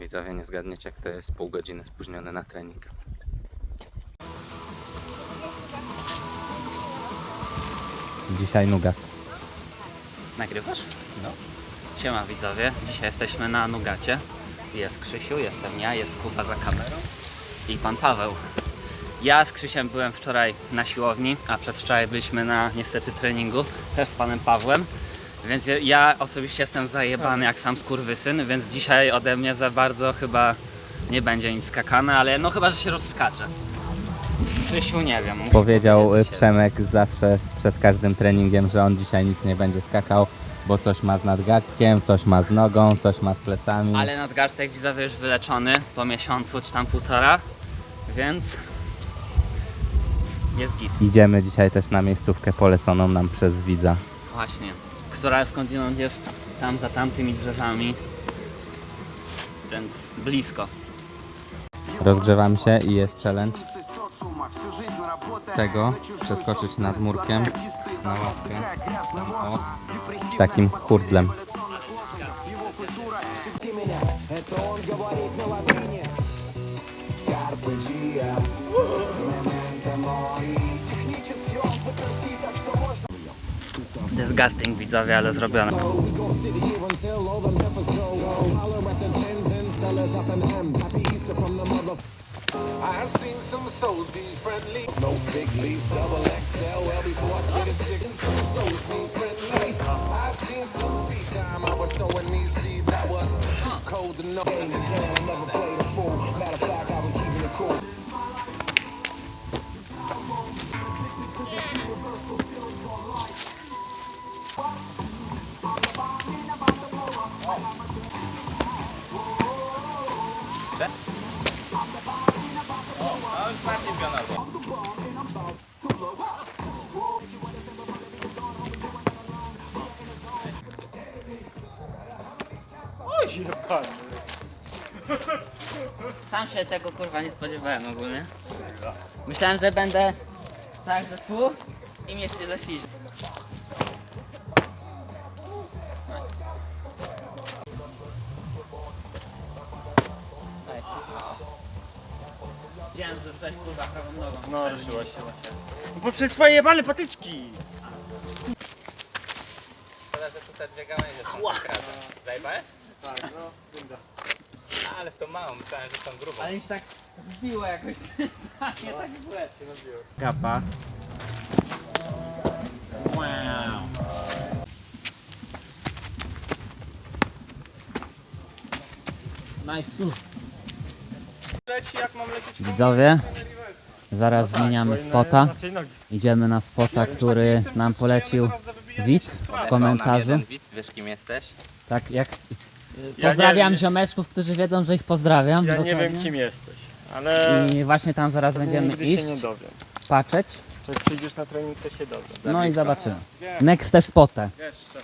Widzowie, nie zgadniecie, kto jest pół godziny spóźniony na trening. Dzisiaj nuga. Nagrywasz? No. Siema widzowie, dzisiaj jesteśmy na Nugacie. Jest Krzysiu, jestem ja, jest Kuba za kamerą i pan Paweł. Ja z Krzysiem byłem wczoraj na siłowni, a przedwczoraj byliśmy na niestety treningu, też z panem Pawłem. Więc ja, ja osobiście jestem zajebany jak sam skurwysyn, więc dzisiaj ode mnie za bardzo chyba nie będzie nic skakane, ale no chyba, że się rozskacze. Krzysiu nie wiem. musi Powiedział y, powiedzieć. Przemek zawsze przed każdym treningiem, że on dzisiaj nic nie będzie skakał, bo coś ma z nadgarstkiem, coś ma z nogą, coś ma z plecami. Ale nadgarstek widzowie już wyleczony po miesiącu czy tam półtora, więc jest git. Idziemy dzisiaj też na miejscówkę poleconą nam przez widza. Właśnie. Która skądinąd jest tam za tamtymi drzewami, więc blisko. Rozgrzewamy się i jest challenge tego, przeskoczyć nad murkiem na ławkę o, takim hurdlem. Disgusting widzowie, ale zrobione. Sam się tego kurwa nie spodziewałem ogólnie. Myślałem, że będę tak, że tu i mnie się zaśliży. Widziałem, że rzucać kurwa prawą nogą. No, ruszyła się właśnie. Bo przez twoje jebane patyczki! Szkoda, że tu te dwie gałęzie są Zajebałeś? Tak, no, winda. Ale to mało, myślałem, że są grubą. Ale mi się tak wbiło jakoś. nie tak w łeb. Kapa. Wow. Nice. Leci jak mam lecieć Widzowie, zaraz zmieniamy spota. Znaczy nogi. Idziemy na spota, który nam polecił widz w komentarzu. Widz, wiesz kim jesteś? Tak, jak. Ja Pozdrawiam nie- ziomeczków, którzy wiedzą, że ich pozdrawiam. Ja nie dokładnie. wiem kim jesteś, ale I właśnie tam zaraz będziemy nigdy się nie iść, dowiem. patrzeć. Czy jak przyjdziesz na trening, to się dowiem. No i zobaczymy. Next spotę. Jeszcze.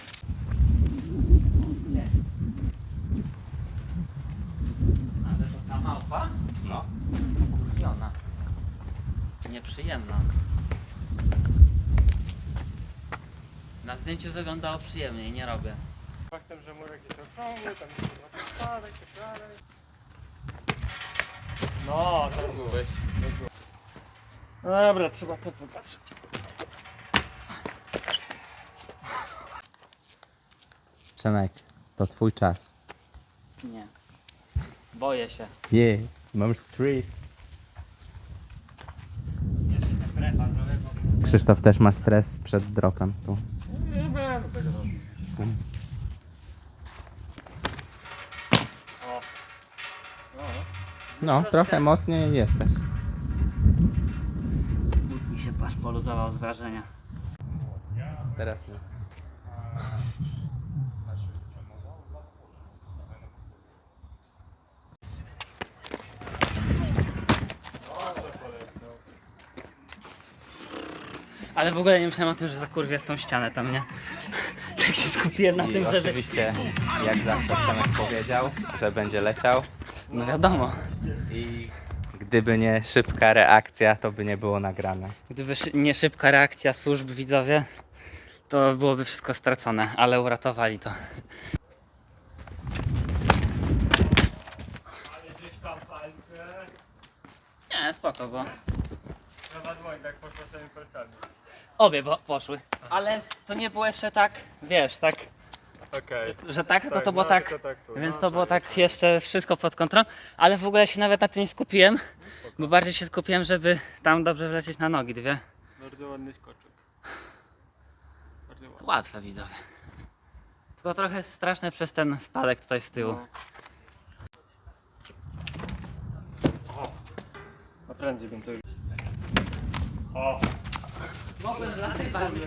A że to ta małpa? No. Kurwiona. Nieprzyjemna. Na zdjęciu wyglądało przyjemniej, nie robię. Faktem, że murek jest okrągły, tam jest trochę spadek, tak dalej. No, tak Mógłbyś. No Dobra, trzeba to popatrzeć. Przemek, to twój czas. Nie. Boję się. Yeah, mam stres. Krzysztof też ma stres przed dropem tu. Nie będę tego No, trochę mocniej jesteś. Mi się aż poluzował z wrażenia. Teraz nie. Ale w ogóle nie myślałem o tym, że zakurwię w tą ścianę tam, nie? Tak się skupiłem na I tym, żeby... oczywiście, jak zawsze Przemek powiedział, że będzie leciał. No wiadomo. Gdyby nie szybka reakcja, to by nie było nagrane. Gdyby szy- nie szybka reakcja służb widzowie, to byłoby wszystko stracone, ale uratowali to. palce. Nie, spoko, bo dłoń tak palcami. obie bo poszły. Ale to nie było jeszcze tak, wiesz, tak, Okej. że tak, tylko Tak, to było no, tak, tylko tak tu, więc no, to było czaisz. tak jeszcze wszystko pod kontrolą, ale w ogóle się nawet na tym nie skupiłem, bo bardziej się skupiłem, żeby tam dobrze wlecieć na nogi dwie. Bardzo ładny skoczek. Bardzo ładny. Łatwe widzowie. Tylko trochę straszne przez ten spadek tutaj z tyłu. No. A prędzej bym to już... O! Mogłem latać bardziej.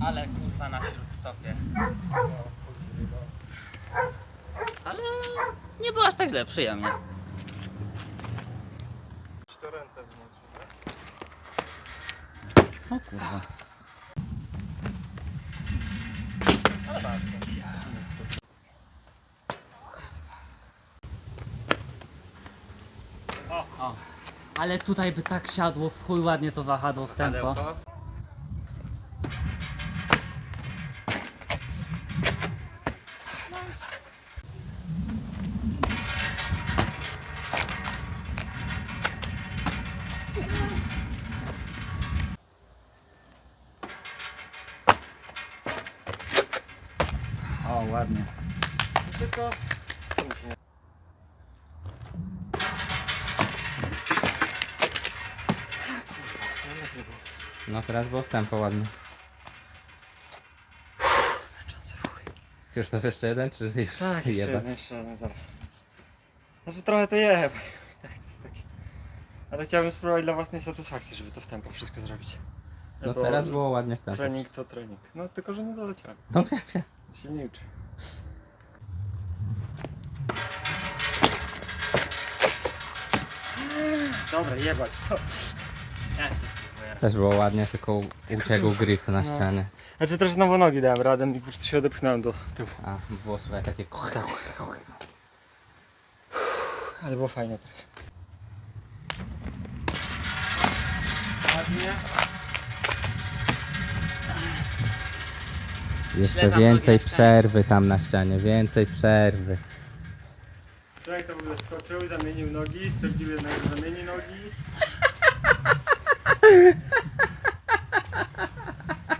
Ale kurwa na śródstopie. Ale nie było aż tak źle, przyjemnie. To ręce. O kurwa. O. Ale tutaj by tak siadło, w chuj ładnie to wahadło w tempo. Ładnie. Tylko... No teraz było w tempo ładnie. Krzysztof jeszcze jeden, czy już Tak, jeszcze jebać? jeden, jeszcze jeden, zaraz. Znaczy trochę to je, tak, to jest taki... Ale chciałbym spróbować dla własnej satysfakcji, żeby to w tempo wszystko zrobić. No Bo teraz było ładnie w tempo. Trening to trening. No tylko, że nie doleciałem. No wiem, wiem. Się nie uczy. Dobra, jebać to. Ja się spróbuję. Też było ładnie, tylko uciekł grip na No. ścianie. Znaczy też znowu nogi dałem radę i po prostu się odepchnąłem do tyłu. A, było słychać takie... Ale było fajnie też. Ładnie. Jeszcze więcej przerwy tam na ścianie, więcej przerwy. Człowiek to w ogóle skoczył, zamienił nogi, stwierdził jednak, że zamieni nogi.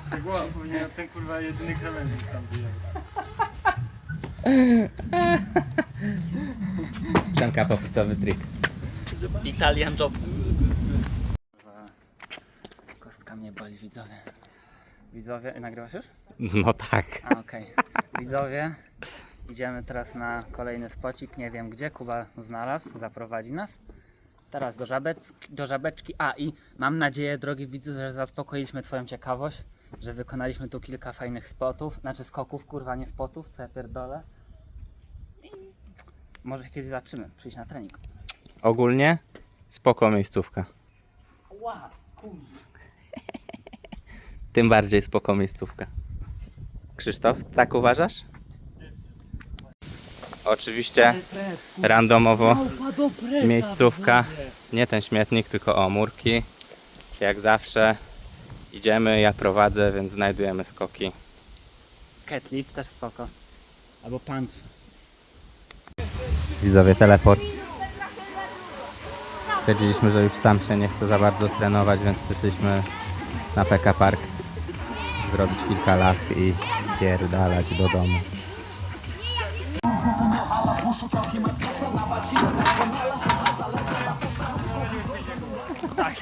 Szczegóła powinien ten kurwa jedyny krawędzik tam wyjechać. Przemka popisowy trik. Italian job. Kostka mnie boli, widzowie. Widzowie, nagrywasz już? No tak. A, okej. Widzowie, idziemy teraz na kolejny spocik, nie wiem gdzie, Kuba znalazł, zaprowadzi nas. Teraz do, żabeczki, do żabeczki. A i mam nadzieję, drogi widzu, że zaspokoiliśmy Twoją ciekawość, że wykonaliśmy tu kilka fajnych spotów, znaczy skoków, kurwa, nie spotów, co ja pierdolę. I może się kiedyś zaczymy, przyjść na trening. Ogólnie spoko miejscówka. Ła, kurwa. Tym bardziej spoko miejscówka. Krzysztof, tak uważasz? Oczywiście randomowo miejscówka. Nie ten śmietnik, tylko o murki. Jak zawsze idziemy, ja prowadzę, więc znajdujemy skoki. Catlip też spoko. Albo punch. Widzowie, teleport. Stwierdziliśmy, że już tam się nie chce za bardzo trenować, więc przyszliśmy na PK Park zrobić kilka lach i spierdalać do domu. Aj.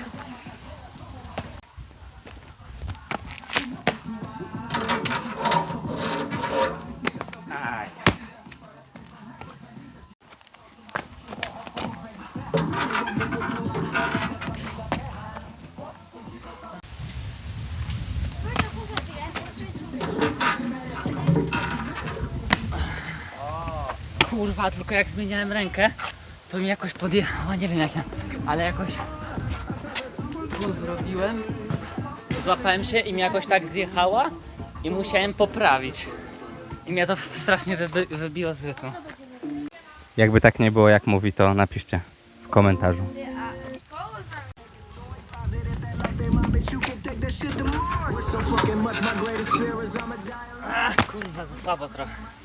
Kurwa, tylko jak zmieniałem rękę, to mi jakoś podjechała, nie wiem jak ja, ale jakoś tu zrobiłem, złapałem się i mi jakoś tak zjechała i musiałem poprawić. I mnie to strasznie wybi wybiło z rytmu. Jakby tak nie było, jak mówi, to napiszcie w komentarzu. Ach, kurwa, za słabo trochę.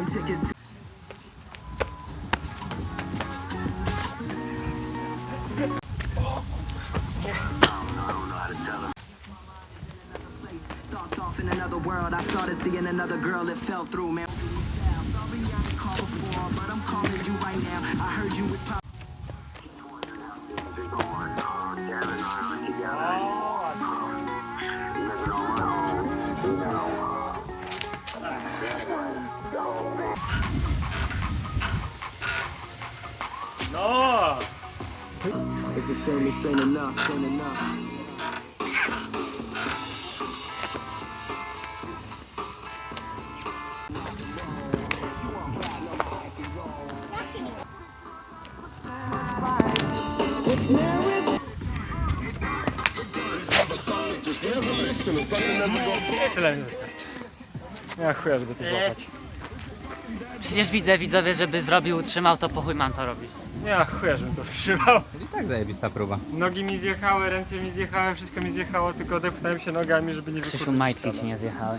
98 in another world. I started seeing another girl, it fell through, man. Sorry I before, but I'm calling you right now. I heard you was Shame this ain't enough, ain't enough. Tyle mi wystarczy. Ja chuja, żeby to złapać. Przecież widzę widzowie, żeby zrobił, utrzymał, to po chuj mam to robić. Ja chuja, żebym to wstrzymał. I tak zajebista próba. Nogi mi zjechały, ręce mi zjechały, wszystko mi zjechało, tylko odepchnąłem się nogami, żeby nie Krzysiu, wykurzyć majtki ci nie zjechały.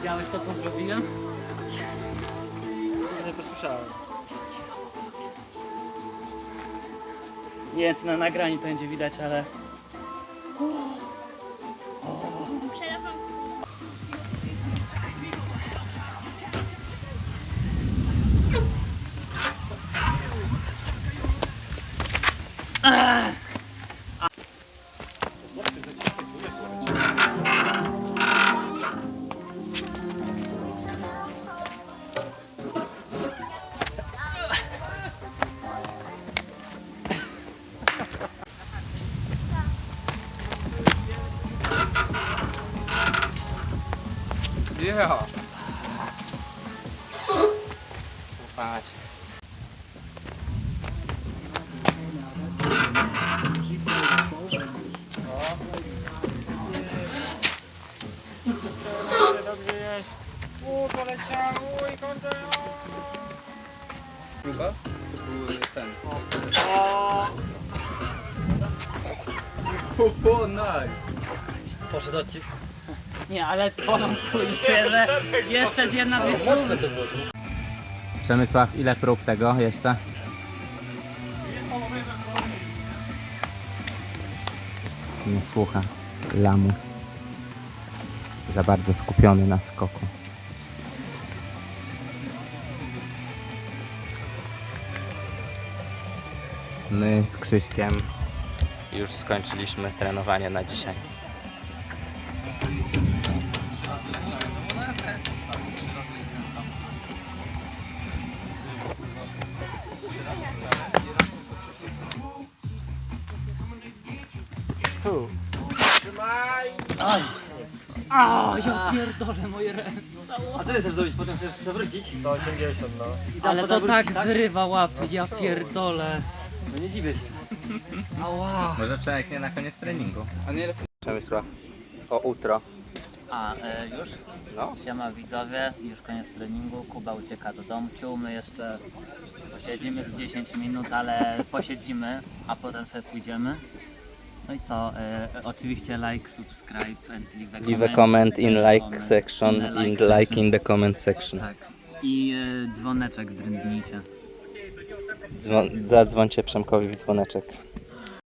Widziałeś to, co zrobiłem? Nie to słyszałem. Nie wiem, czy na nagraniu to będzie widać, ale... O, nice. Poszedł odcisk. Nie, ale porządku i jeszcze z jedna, dwie próby. Przemysław, ile prób tego jeszcze? Nie słucha. Lamus. Za bardzo skupiony na skoku. My z Krzyśkiem już skończyliśmy trenowanie na dzisiaj. Tu. Trzymaj! A, ja pierdolę moje ręce. A ty chcesz zrobić, potem chcesz zawrócić? 180 no. I tam Ale potem to tak wrócić, zrywa łapy, ja pierdolę. No nie dziwię się. Ała. Może przełknie na koniec treningu. A nie lepiej. Przemysław, o utro. A, e, już? No. Siema widzowie, już koniec treningu, Kuba ucieka do domciu, my jeszcze posiedzimy z 10 minut, ale posiedzimy, a potem sobie pójdziemy. No i co, e, oczywiście like, subscribe and leave a comment. Leave a comment in like Comment. section, In like in the comment section. Tak. I e, dzwoneczek drędnijcie. Zadzwońcie Przemkowi w dzwoneczek.